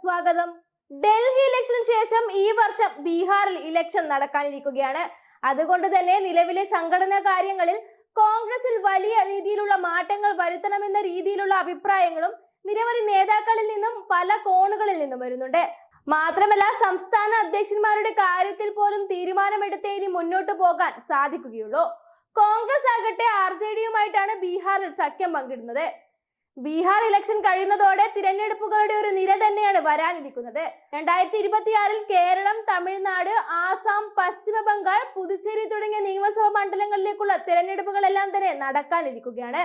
സ്വാഗതം. ഡൽഹി ഇലക്ഷന് ശേഷം ഈ വർഷം ബീഹാറിൽ ഇലക്ഷൻ നടക്കാനിരിക്കുകയാണ്. അതുകൊണ്ട് തന്നെ നിലവിലെ സംഘടനാ കാര്യങ്ങളിൽ കോൺഗ്രസിൽ വലിയ രീതിയിലുള്ള മാറ്റങ്ങൾ വരുത്തണമെന്ന രീതിയിലുള്ള അഭിപ്രായങ്ങളും നിരവധി നേതാക്കളിൽ നിന്നും പല കോണുകളിൽ നിന്നും വരുന്നുണ്ട്. മാത്രമല്ല സംസ്ഥാന അധ്യക്ഷന്മാരുടെ കാര്യത്തിൽ പോലും തീരുമാനമെടുത്തേ ഇനി മുന്നോട്ട് പോകാൻ സാധിക്കുകയുള്ളൂ. കോൺഗ്രസ് ആകട്ടെ ആർ ജെ ഡിയുമായിട്ടാണ് ബീഹാറിൽ സഖ്യം പങ്കിടുന്നത്. ബീഹാർ ഇലക്ഷൻ കഴിയുന്നതോടെ തിരഞ്ഞെടുപ്പുകളുടെ ഒരു നിര തന്നെയാണ് വരാനിരിക്കുന്നത്. രണ്ടായിരത്തി ഇരുപത്തിയാറിൽ കേരളം തമിഴ്നാട് ആസാം പശ്ചിമ ബംഗാൾ പുതുച്ചേരി തുടങ്ങിയ നിയമസഭാ മണ്ഡലങ്ങളിലേക്കുള്ള തിരഞ്ഞെടുപ്പുകളെല്ലാം തന്നെ നടക്കാനിരിക്കുകയാണ്.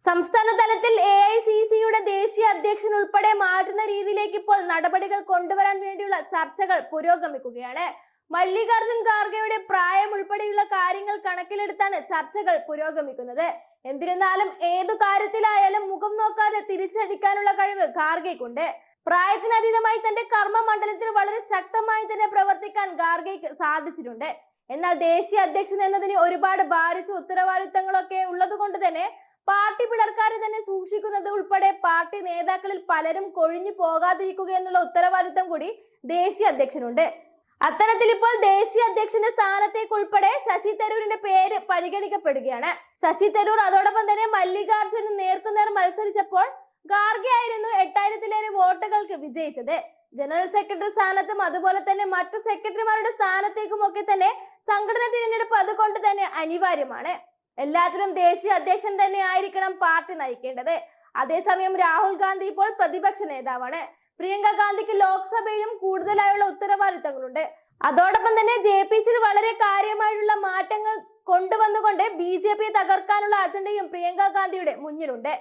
സംസ്ഥാന തലത്തിൽ എ ഐ സി സിയുടെ ദേശീയ അധ്യക്ഷൻ ഉൾപ്പെടെ മാറ്റുന്ന രീതിയിലേക്ക് ഇപ്പോൾ നടപടികൾ കൊണ്ടുവരാൻ വേണ്ടിയുള്ള ചർച്ചകൾ പുരോഗമിക്കുകയാണ്. മല്ലികാർജുൻ ഖാർഗെയുടെ പ്രായം ഉൾപ്പെടെയുള്ള കാര്യങ്ങൾ കണക്കിലെടുത്താണ് ചർച്ചകൾ പുരോഗമിക്കുന്നത്. എന്നിരുന്നാലും ഏതു കാര്യത്തിലായാലും മുഖം നോക്കാതെ തിരിച്ചടിക്കാനുള്ള കഴിവ് ഖാർഗെക്കുണ്ട് പ്രായത്തിനതീതമായി തന്റെ കർമ്മ മണ്ഡലത്തിൽ വളരെ ശക്തമായി തന്നെ പ്രവർത്തിക്കാൻ ഖാർഗെക്ക് സാധിച്ചിട്ടുണ്ട്. എന്നാൽ ദേശീയ അധ്യക്ഷൻ എന്നതിന് ഒരുപാട് ഭാരിച്ച ഉത്തരവാദിത്തങ്ങളൊക്കെ ഉള്ളതുകൊണ്ട് തന്നെ പാർട്ടി പിളർക്കാരെ തന്നെ സൂക്ഷിക്കുന്നത് ഉൾപ്പെടെ പാർട്ടി നേതാക്കളിൽ പലരും കൊഴിഞ്ഞു പോകാതിരിക്കുക എന്നുള്ള ഉത്തരവാദിത്തം കൂടി ദേശീയ അധ്യക്ഷനുണ്ട്. അത്തരത്തിൽ ഇപ്പോൾ ദേശീയ അധ്യക്ഷന്റെ സ്ഥാനത്തേക്ക് ഉൾപ്പെടെ ശശി തരൂരിന്റെ പേര് പരിഗണിക്കപ്പെടുകയാണ്. ശശി തരൂർ അതോടൊപ്പം തന്നെ മല്ലികാർജുൻ നേർക്കുനേർ മത്സരിച്ചപ്പോൾ ഗാർഗെ ആയിരുന്നു എട്ടായിരത്തിലേറെ വോട്ടുകൾക്ക് വിജയിച്ചത്. ജനറൽ സെക്രട്ടറി സ്ഥാനത്തും അതുപോലെ തന്നെ മറ്റു സെക്രട്ടറിമാരുടെ സ്ഥാനത്തേക്കും ഒക്കെ തന്നെ സംഘടന തിരഞ്ഞെടുപ്പ് അതുകൊണ്ട് തന്നെ അനിവാര്യമാണ്. എല്ലാത്തിലും ദേശീയ അധ്യക്ഷൻ തന്നെ ആയിരിക്കണം പാർട്ടി നയിക്കേണ്ടത്. അതേസമയം രാഹുൽ ഗാന്ധി ഇപ്പോൾ പ്രതിപക്ഷ നേതാവാണ്. പ്രിയങ്ക ഗാന്ധിക്ക് ലോക്സഭയിലും കൂടുതലായുള്ള ഉത്തരവാദിത്തങ്ങളുണ്ട്. അതോടൊപ്പം തന്നെ ജെ പി സിയിൽ വളരെ കാര്യമായിട്ടുള്ള മാറ്റങ്ങൾ കൊണ്ടുവന്നുകൊണ്ട് ബി ജെ പിയെ തകർക്കാനുള്ള അജണ്ടയും പ്രിയങ്ക ഗാന്ധിയുടെ മുന്നിലുണ്ട്.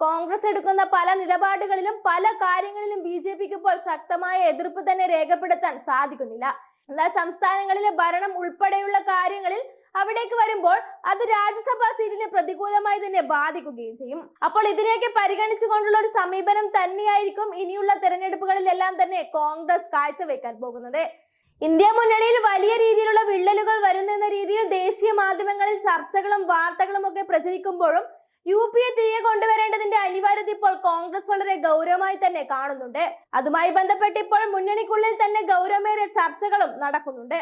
കോൺഗ്രസ് എടുക്കുന്ന പല നിലപാടുകളിലും പല കാര്യങ്ങളിലും ബി ജെ പിക്ക് ഇപ്പോൾ ശക്തമായ എതിർപ്പ് തന്നെ രേഖപ്പെടുത്താൻ സാധിക്കുന്നില്ല. എന്നാൽ സംസ്ഥാനങ്ങളിലെ ഭരണം ഉൾപ്പെടെയുള്ള കാര്യങ്ങളിൽ അവിടേക്ക് വരുമ്പോൾ അത് രാജ്യസഭാ സീറ്റിനെ പ്രതികൂലമായി തന്നെ ബാധിക്കുകയും ചെയ്യും. അപ്പോൾ ഇതിനെയൊക്കെ പരിഗണിച്ചുകൊണ്ടുള്ള ഒരു സമീപനം തന്നെയായിരിക്കും ഇനിയുള്ള തെരഞ്ഞെടുപ്പുകളിലെല്ലാം തന്നെ കോൺഗ്രസ് കാഴ്ചവെക്കാൻ പോകുന്നത്. ഇന്ത്യ മുന്നണിയിൽ വലിയ രീതിയിലുള്ള വിള്ളലുകൾ വരുന്നെന്ന രീതിയിൽ ദേശീയ മാധ്യമങ്ങളിൽ ചർച്ചകളും വാർത്തകളും ഒക്കെ പ്രചരിക്കുമ്പോഴും യു പി എ തിരികെ കൊണ്ടുവരേണ്ടതിന്റെ അനിവാര്യത ഇപ്പോൾ കോൺഗ്രസ് വളരെ ഗൗരവമായി തന്നെ കാണുന്നുണ്ട്. അതുമായി ബന്ധപ്പെട്ട് ഇപ്പോൾ മുന്നണിക്കുള്ളിൽ തന്നെ ഗൗരവമേറിയ ചർച്ചകളും നടക്കുന്നുണ്ട്.